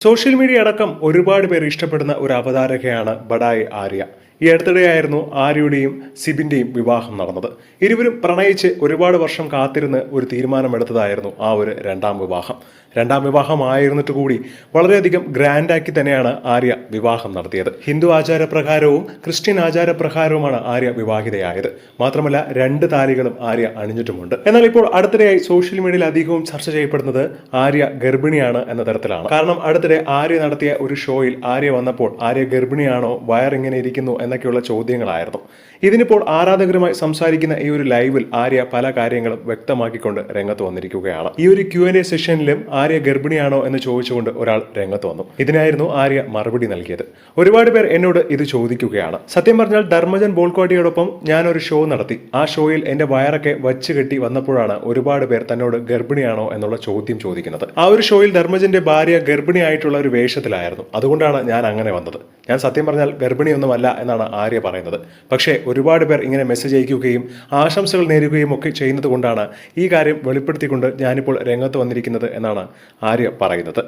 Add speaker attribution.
Speaker 1: Social media അടക്കം ഒരുപാട് പേർ ഇഷ്ടപ്പെടുന്ന ഒരു അവതാരകയാണ് ബഡായി ആര്യ. ഈ അടുത്തിടെയായിരുന്നു ആര്യയുടെയും സിബിന്റെയും വിവാഹം നടന്നത്. ഇരുവരും പ്രണയിച്ച് ഒരുപാട് വർഷം കാത്തിരുന്ന് ഒരു തീരുമാനമെടുത്തതായിരുന്നു ആ ഒരു രണ്ടാം വിവാഹം. രണ്ടാം വിവാഹമായിരുന്നിട്ട് കൂടി വളരെയധികം ഗ്രാൻഡാക്കി തന്നെയാണ് ആര്യ വിവാഹം നടത്തിയത്. ഹിന്ദു ആചാരപ്രകാരവും ക്രിസ്ത്യൻ ആചാരപ്രകാരവുമാണ് ആര്യ വിവാഹിതയായത്. മാത്രമല്ല രണ്ട് താലികളും ആര്യ അണിഞ്ഞിട്ടുമുണ്ട്. എന്നാൽ ഇപ്പോൾ അടുത്തിടെയായി സോഷ്യൽ മീഡിയയിൽ അധികവും ചർച്ച ചെയ്യപ്പെടുന്നത് ആര്യ ഗർഭിണിയാണ് എന്ന തരത്തിലാണ്. കാരണം അടുത്തിടെ ആര്യ നടത്തിയ ഒരു ഷോയിൽ ആര്യ വന്നപ്പോൾ ആര്യ ഗർഭിണിയാണോ? വയർ ഇങ്ങനെ ഇരിക്കുന്നു എന്നൊക്കെയുള്ള ചോദ്യങ്ങളായിരുന്നു. ഇതിനിപ്പോൾ ആരാധകരുമായി സംസാരിക്കുന്ന ഈ ഒരു ലൈവിൽ ആര്യ പല കാര്യങ്ങളും വ്യക്തമാക്കിക്കൊണ്ട് രംഗത്ത് വന്നിരിക്കുകയാണ്. ഈ ഒരു ക്യു എൻ എ സെഷനിലും ആര്യ ഗർഭിണിയാണോ എന്ന് ചോദിച്ചുകൊണ്ട് ഒരാൾ രംഗത്ത് വന്നു. ഇതിനായിരുന്നു ആര്യ മറുപടി നൽകിയത്. ഒരുപാട് പേർ എന്നോട് ഇത് ചോദിക്കുകയാണ്. സത്യം പറഞ്ഞാൽ ധർമ്മജൻ ബോൾക്കോട്ടിയോടൊപ്പം ഞാനൊരു ഷോ നടത്തി. ആ ഷോയിൽ എന്റെ വയറൊക്കെ വച്ച് കെട്ടി വന്നപ്പോഴാണ് ഒരുപാട് പേർ തന്നോട് ഗർഭിണിയാണോ എന്നുള്ള ചോദ്യം ചോദിക്കുന്നത്. ആ ഒരു ഷോയിൽ ധർമ്മജന്റെ ഭാര്യ ഗർഭിണിയായിട്ടുള്ള ഒരു വേഷത്തിലായിരുന്നു. അതുകൊണ്ടാണ് ഞാൻ അങ്ങനെ വന്നത്. ഞാൻ സത്യം പറഞ്ഞാൽ ഗർഭിണിയൊന്നുമല്ല എന്നാണ് ആര്യ പറയുന്നത്. പക്ഷേ ഒരുപാട് പേർ ഇങ്ങനെ മെസ്സേജ് അയക്കുകയും ആശംസകൾ നേരുകയും ഒക്കെ ചെയ്യുന്നത് കൊണ്ടാണ് ഈ കാര്യം വെളിപ്പെടുത്തിക്കൊണ്ട് ഞാനിപ്പോൾ രംഗത്ത് വന്നിരിക്കുന്നത് എന്നാണ് ആര്യ പറയുന്നത്.